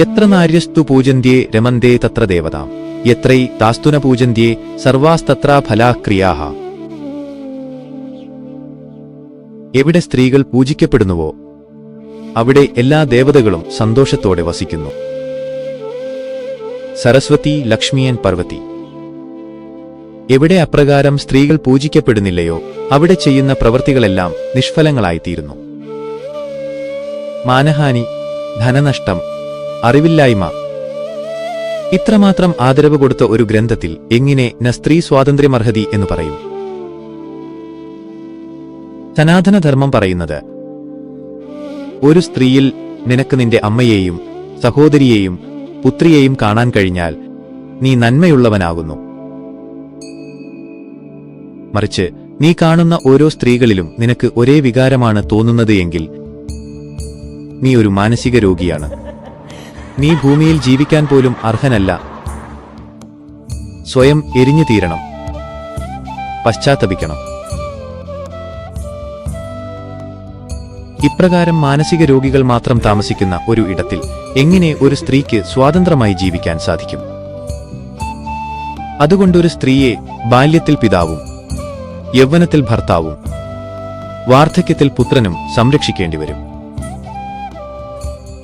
എത്ര നാര്യസ്തു പൂജന്ത്യേ രമന്തേ തത്ര ദേവതാം? എത്രൈ താസ്തുന പൂജന്ത്യേ സർവാസ്തത്ര ഫലാക്രിയാഹ? എവിടെ സ്ത്രീകൾ പൂജിക്കപ്പെടുന്നുവോ അവിടെ എല്ലാ ദേവതകളും സന്തോഷത്തോടെ വസിക്കുന്നു. സരസ്വതി ലക്ഷ്മിയൻ പർവതി എവിടെ അപ്രകാരം സ്ത്രീകൾ പൂജിക്കപ്പെടുന്നില്ലയോ അവിടെ ചെയ്യുന്ന പ്രവൃത്തികളെല്ലാം നിഷ്ഫലങ്ങളായിത്തീരുന്നു. മാനഹാനി ധനനഷ്ടം അറിവില്ലായ്മ. ഇത്രമാത്രം ആദരവ് കൊടുത്ത ഒരു ഗ്രന്ഥത്തിൽ എങ്ങനെ ന സ്ത്രീ സ്വാതന്ത്ര്യമർഹതി എന്ന് പറയും? സനാതനധർമ്മം പറയുന്നത് ഒരു സ്ത്രീയിൽ നിനക്ക് നിന്റെ അമ്മയെയും സഹോദരിയെയും പുത്രിയെയും കാണാൻ കഴിഞ്ഞാൽ നീ നന്മയുള്ളവനാകുന്നു. മറിച്ച് നീ കാണുന്ന ഓരോ സ്ത്രീകളിലും നിനക്ക് ഒരേ വികാരമാണ് തോന്നുന്നത് എങ്കിൽ നീ ഒരു മാനസിക രോഗിയാണ്. നീ ഭൂമിയിൽ ജീവിക്കാൻ പോലും അർഹനല്ല. സ്വയം എരിഞ്ഞു തീരണം. പശ്ചാത്തപിക്കണം. ഇപ്രകാരം മാനസിക രോഗികൾ മാത്രം താമസിക്കുന്ന ഒരു ഇടത്തിൽ എങ്ങനെ ഒരു സ്ത്രീക്ക് സ്വാതന്ത്ര്യമായി ജീവിക്കാൻ സാധിക്കും? അതുകൊണ്ടൊരു സ്ത്രീയെ ബാല്യത്തിൽ പിതാവും യൗവനത്തിൽ ഭർത്താവും വാർദ്ധക്യത്തിൽ പുത്രനും സംരക്ഷിക്കേണ്ടി വരും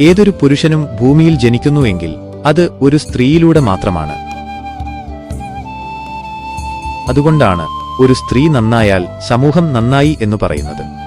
ഏതൊരു പുരുഷനും ഭൂമിയിൽ ജനിക്കുന്നുവെങ്കിൽ അത് ഒരു സ്ത്രീയിലൂടെ മാത്രമാണ്. അതുകൊണ്ടാണ് ഒരു സ്ത്രീ നന്നായാൽ സമൂഹം നന്നായി എന്ന് പറയുന്നത്.